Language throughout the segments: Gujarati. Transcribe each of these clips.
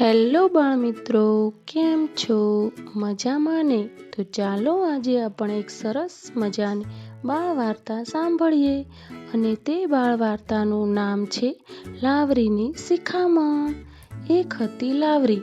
હેલો બાળમિત્રો, કેમ છો? મજામાં ને? તો ચાલો આજે આપણે એક સરસ મજાની બાળ વાર્તા સાંભળીએ અને તે બાળ વાર્તાનું નામ છે લાવરીની શિખામણ. એક હતી લાવરી.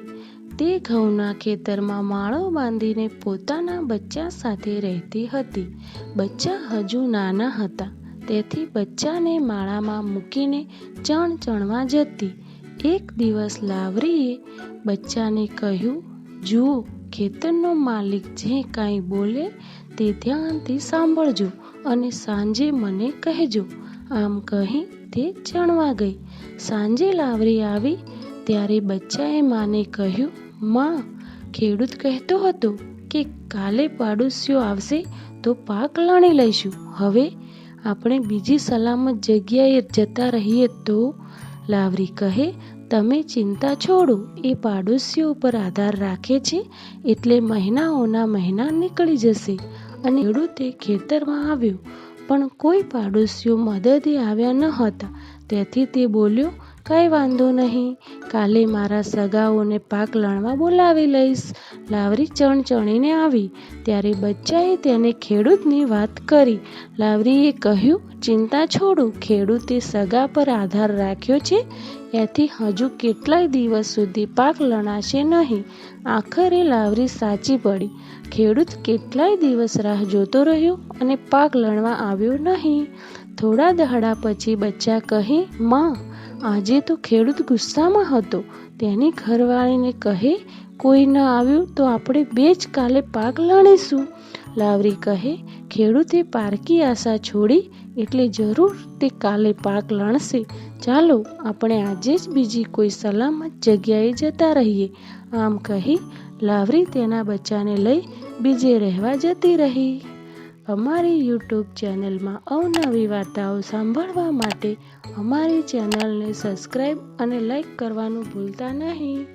તે ઘઉંના ખેતરમાં માળો બાંધીને પોતાના બચ્ચા સાથે રહેતી હતી. બચ્ચા હજુ નાના હતા. તેથી બચ્ચાને માળામાં મૂકીને ચણ ચણવા જતી. એક દિવસ લાવરીએ બચ્ચાને કહ્યું, જુઓ, ખેતરનો માલિક જે કાંઈ બોલે તે ધ્યાનથી સાંભળજો અને સાંજે મને કહેજો. આમ કહી તે જાણવા ગઈ. સાંજે લાવરી આવી ત્યારે બચ્ચાએ માને કહ્યું, માં, ખેડૂત કહેતો હતો કે કાલે પાડોશીઓ આવશે તો પાક લણી લઈશું. હવે આપણે બીજી સલામત જગ્યાએ જતા રહીએ તો લાવરી કહે, તમે ચિંતા છોડો, એ પાડોશીઓ ઉપર આધાર રાખે છે, એટલે મહિનાઓના મહિના નીકળી જશે. અને ખેડૂતે ખેતરમાં આવ્યો. પણ કોઈ પાડોશીઓ મદદે આવ્યા ન હતા. તેથી તે બોલ્યો કાંઈ વાંધો નહીં. કાલે મારા સગાઓને પાક લણવા બોલાવી લઈશ. લાવરી ચણચણીને આવી. ત્યારે બચ્ચાએ તેને ખેડૂતની વાત કરી. લાવરીએ કહ્યું, ચિંતા છોડું, ખેડૂતે સગા પર આધાર રાખ્યો છે. એથી હજુ કેટલાય દિવસ સુધી પાક લણાશે નહીં. આખરે લાવરી સાચી પડી. ખેડૂત કેટલાય દિવસ રાહ જોતો રહ્યો અને પાક લણવા આવ્યો નહીં. થોડા દહાડા પછી બચ્ચા કહે, માં આજે તો ખેડૂત ગુસ્સામાં હતો. તેની ઘરવાળીને કહે, કોઈ ન આવ્યું તો આપણે બે જ કાલે પાક લણીશું. લાવરી કહે, ખેડૂતે પારકી આશા છોડી, એટલે જરૂર તે કાલે પાક લણશે. ચાલો, આપણે આજે જ બીજી કોઈ સલામત જગ્યાએ જતા રહીએ. આમ કહી, લાવરી તેના બચ્ચાને લઈ બીજે રહેવા જતી રહી. અમારી યુટ્યુબ ચેનલમાં અવનવી વાર્તાઓ સાંભળવા માટે અમારી ચેનલને સબસ્ક્રાઈબ અને લાઈક કરવાનું ભૂલતા નહીં.